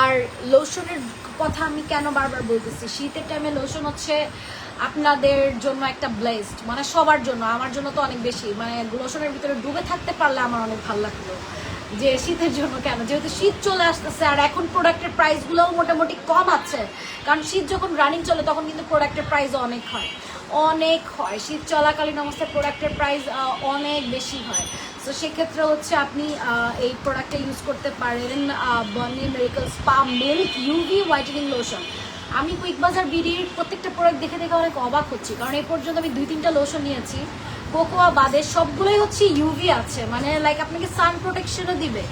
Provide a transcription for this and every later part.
আর লোশনের কথা আমি কেন বারবার বলতেছি? শীতের টাইমে লোশন হচ্ছে আপনাদের জন্য একটা ব্লেসড মানে সবার জন্য, আমার জন্য তো অনেক বেশি। মানে লোশনের ভিতরে ডুবে থাকতে পারলে আমার অনেক ভালো লাগতো। যে শীতের জন্য কেন? যেহেতু শীত চলে আসতেছে আর এখন প্রোডাক্টের প্রাইসগুলোও মোটামুটি কম আছে। কারণ শীত যখন রানিং চলে, তখন কিন্তু প্রোডাক্টের প্রাইসও অনেক হয়। অনেক হয়। শীত চলাকালীন অবস্থায় প্রোডাক্টের প্রাইস অনেক বেশি হয়। তো সেক্ষেত্রে হচ্ছে আপনি এই প্রোডাক্টটা ইউজ করতে পারেন Bonny miracle spa milk UV whitening lotion আমি কুইক বাজার বিডির প্রত্যেকটা প্রোডাক্ট দেখে দেখে অনেক অবাক হচ্ছি। কারণ এই পর্যন্ত আমি দুই তিনটা লোশন নিয়েছি। কোকোয়া বাদের সবগুলোই হচ্ছে ইউভি আছে। মানে লাইক আপনাকে সান প্রোটেকশনও দিবে।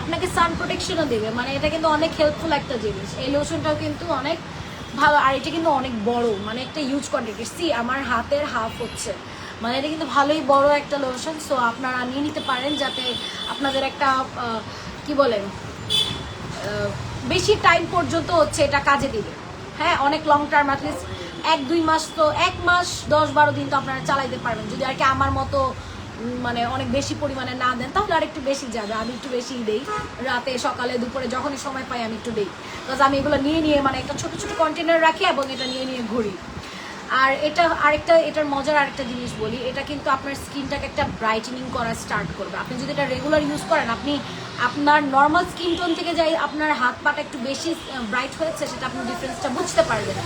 আপনাকে সান প্রোটেকশনও দিবে। মানে এটা কিন্তু অনেক হেল্পফুল একটা জিনিস। এই লোশনটাও কিন্তু অনেক ভালো, আর এটা কিন্তু অনেক বড়। মানে একটা ইউজ কোয়ান্টিটি সি আমার হাতের হাফ হচ্ছে। মানে এটা কিন্তু ভালোই বড় একটা লোশন সো আপনারা নিয়ে নিতে পারেন যাতে আপনাদের একটা কি বলেন বেশি টাইম পর্যন্ত হচ্ছে এটা কাজে দিবে। হ্যাঁ অনেক লং টার্ম অ্যাটলিস্ট এক, দুই মাস তো, এক মাস, দশ, বারো দিন তো আপনারা চালাইতে পারবেন। যদি আর কি আমার মতো মানে অনেক বেশি পরিমাণে না দেন, তাহলে আর একটু বেশি যাবে। আমি একটু বেশি দেই। রাতে, সকালে, দুপুরে যখনই সময় পাই আমি একটু দেই। বিকজ আমি এগুলো নিয়ে নিয়ে মানে একটা ছোট ছোট কন্টেনার রাখি এবং এটা নিয়ে নিয়ে ঘুরি। আর এটা আরেকটা, এটার মজার আরেকটা জিনিস বলি, এটা কিন্তু আপনার স্কিনটাকে একটা ব্রাইটেনিং করা স্টার্ট করবে। আপনি যদি এটা রেগুলার ইউজ করেন, আপনি আপনার নর্মাল স্কিন টোন থেকে যাই আপনার হাত পাটা একটু বেশি ব্রাইট হয়েছে, সেটা আপনি ডিফারেন্সটা বুঝতে পারবেন।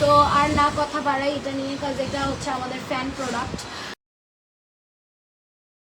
তো আর না কথা বাড়াই, এটা নিয়ে কাজ এটা হচ্ছে আমাদের ফ্যান প্রোডাক্ট